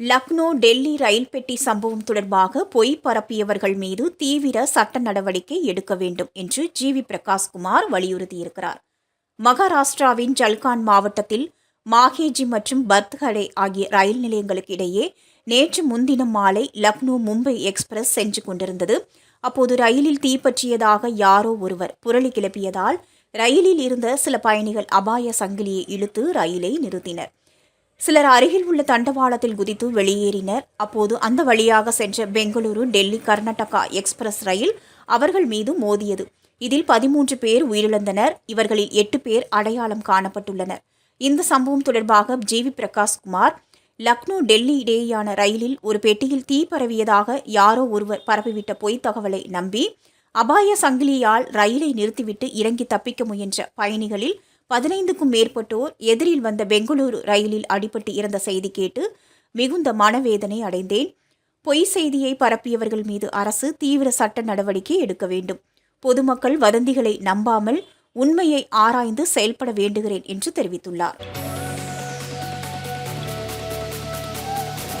லக்னோ டெல்லி ரயில் பெட்டி சம்பவம் தொடர்பாக பொய் பரப்பியவர்கள் மீது தீவிர சட்ட நடவடிக்கை எடுக்க வேண்டும் என்று ஜி வி பிரகாஷ்குமார் வலியுறுத்தியிருக்கிறார். மகாராஷ்டிராவின் ஜல்கான் மாவட்டத்தில் மாஹேஜி மற்றும் பர்த்கடே ஆகிய ரயில் நிலையங்களுக்கு இடையே நேற்று முன்தினம் மாலை லக்னோ மும்பை எக்ஸ்பிரஸ் சென்று கொண்டிருந்தது. அப்போது ரயிலில் தீப்பற்றியதாக யாரோ ஒருவர் புரளி கிளப்பியதால் ரயிலில் இருந்த சில பயணிகள் அபாய சங்கிலியை இழுத்து ரயிலை நிறுத்தினர். சிலர் அருகில் உள்ள தண்டவாளத்தில் குதித்து வெளியேறினர். அப்போது அந்த வழியாக சென்ற பெங்களூரு டெல்லி கர்நாடகா எக்ஸ்பிரஸ் ரயில் அவர்கள் மீது மோதியது. இதில் பதிமூன்று பேர் உயிரிழந்தனர். இவர்களில் எட்டு பேர் அடையாளம் காணப்பட்டுள்ளனர். இந்த சம்பவம் தொடர்பாக ஜிவி பிரகாஷ் குமார் லக்னோ டெல்லி இடையேயான ரயிலில் ஒரு பெட்டியில் தீ பரவியதாக யாரோ ஒருவர் பரப்பிவிட்ட பொய் தகவலை நம்பி அபாய சங்கிலியால் ரயிலை நிறுத்திவிட்டு இறங்கி தப்பிக்க முயன்ற பயணிகளில் பதினைந்துக்கும் மேற்பட்டோர் எதிரில் வந்த பெங்களூரு ரயிலில் அடிபட்டு இறந்த செய்தி கேட்டு மிகுந்த மனவேதனை அடைந்தேன். பொய் செய்தியை பரப்பியவர்கள் மீது அரசு தீவிர சட்ட நடவடிக்கை எடுக்க வேண்டும். பொதுமக்கள் வதந்திகளை நம்பாமல் உண்மையை ஆராய்ந்து செயல்பட வேண்டுகிறேன் என்று தெரிவித்துள்ளார்.